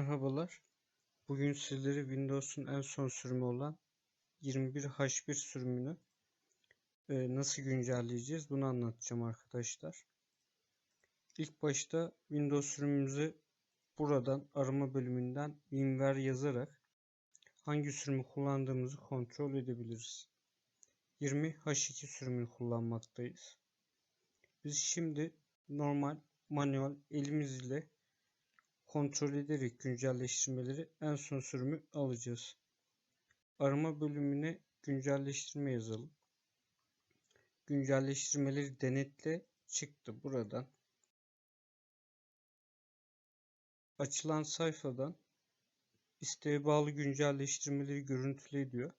Merhabalar. Bugün sizlere Windows'un en son sürümü olan 21H1 sürümünü e, nasıl güncelleyeceğiz bunu anlatacağım arkadaşlar. İlk başta Windows sürümümüzü buradan arama bölümünden WinVer yazarak hangi sürümü kullandığımızı kontrol edebiliriz. 20H2 sürümünü kullanmaktayız. Biz şimdi normal manuel elimiz ile kontrol ederek güncelleştirmeleri en son sürümü alacağız. Arama bölümüne güncelleştirme yazalım. Güncelleştirmeleri denetle çıktı buradan. Açılan sayfadan isteğe bağlı güncelleştirmeleri görüntüle ediyor.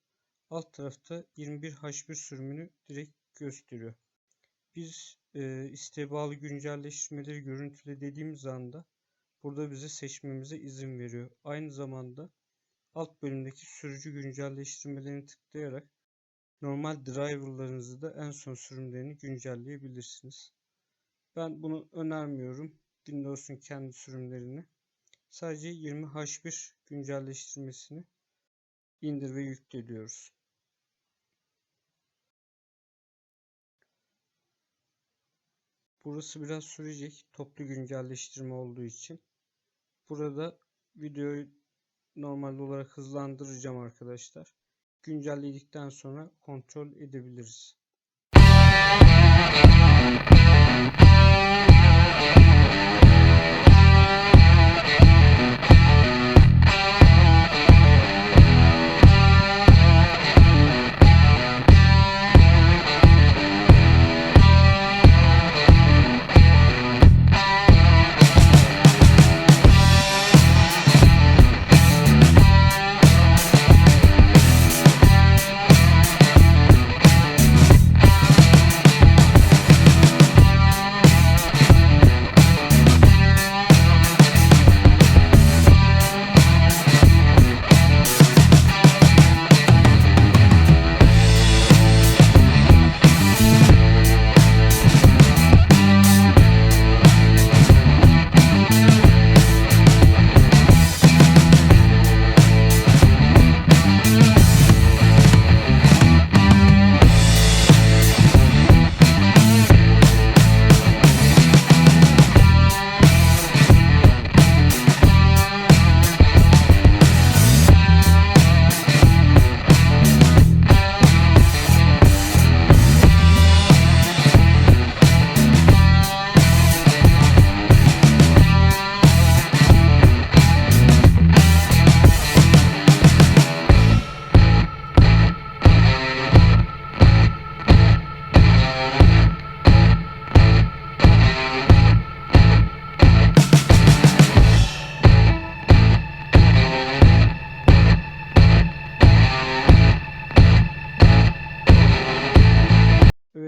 Alt tarafta 21H1 sürümünü direkt gösteriyor. Biz e, isteğe bağlı güncelleştirmeleri görüntüle dediğimiz anda Burada bize seçmemize izin veriyor. Aynı zamanda alt bölümdeki sürücü güncelleştirmelerini tıklayarak normal driverlarınızı da en son sürümlerini güncelleyebilirsiniz. Ben bunu önermiyorum. Windows'un kendi sürümlerini. Sadece 20H1 güncelleştirmesini indir ve yükle diyoruz. Burası biraz sürecek toplu güncelleştirme olduğu için. Burada videoyu normal olarak hızlandıracağım arkadaşlar. Güncelledikten sonra kontrol edebiliriz.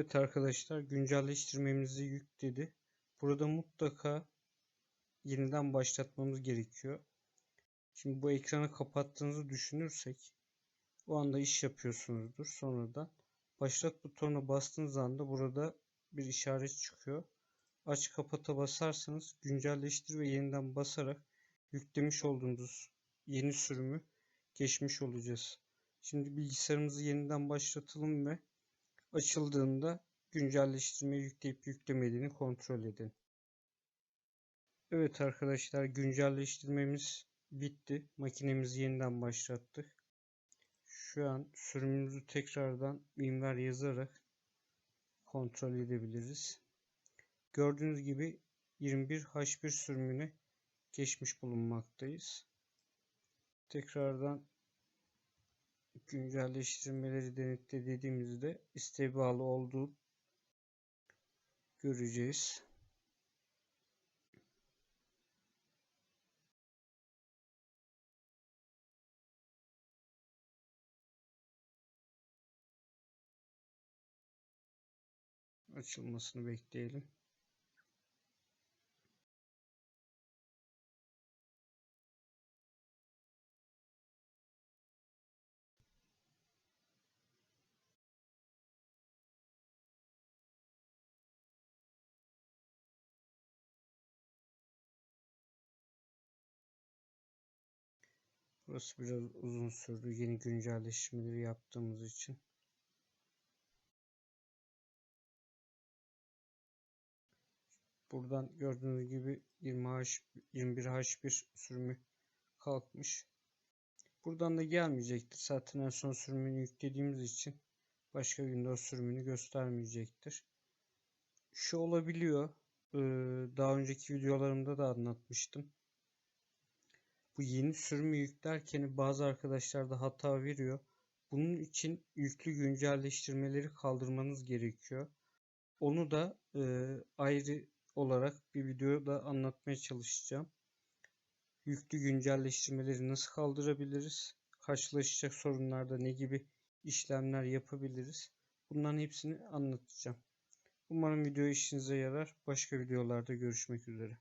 Evet arkadaşlar güncelleştirmemizi yükledi. Burada mutlaka yeniden başlatmamız gerekiyor. Şimdi bu ekranı kapattığınızı düşünürsek o anda iş yapıyorsunuzdur. Sonra da başlat butonuna bastığınız anda burada bir işaret çıkıyor. Aç kapata basarsanız güncelleştir ve yeniden basarak yüklemiş olduğunuz yeni sürümü geçmiş olacağız. Şimdi bilgisayarımızı yeniden başlatalım ve açıldığında güncelleştirme yükleyip yüklemediğini kontrol edin. Evet arkadaşlar güncelleştirmemiz bitti. Makinemizi yeniden başlattık. Şu an sürümümüzü tekrardan WinRAR yazarak kontrol edebiliriz. Gördüğünüz gibi 21H1 sürümüne geçmiş bulunmaktayız. Tekrardan güncelleştirmeleri denetle dediğimizde isteğe bağlı olduğu göreceğiz. Açılmasını bekleyelim. Burası biraz uzun sürdü yeni güncelleşmeleri yaptığımız için. Buradan gördüğünüz gibi 20H, 21H1 sürümü kalkmış. Buradan da gelmeyecektir. Zaten en son sürümünü yüklediğimiz için başka Windows sürümünü göstermeyecektir. Şu olabiliyor. Ee, daha önceki videolarımda da anlatmıştım. Bu yeni sürümü yüklerken bazı arkadaşlar da hata veriyor. Bunun için yüklü güncelleştirmeleri kaldırmanız gerekiyor. Onu da e, ayrı olarak bir videoda anlatmaya çalışacağım. Yüklü güncelleştirmeleri nasıl kaldırabiliriz? Karşılaşacak sorunlarda ne gibi işlemler yapabiliriz? Bunların hepsini anlatacağım. Umarım video işinize yarar. Başka videolarda görüşmek üzere.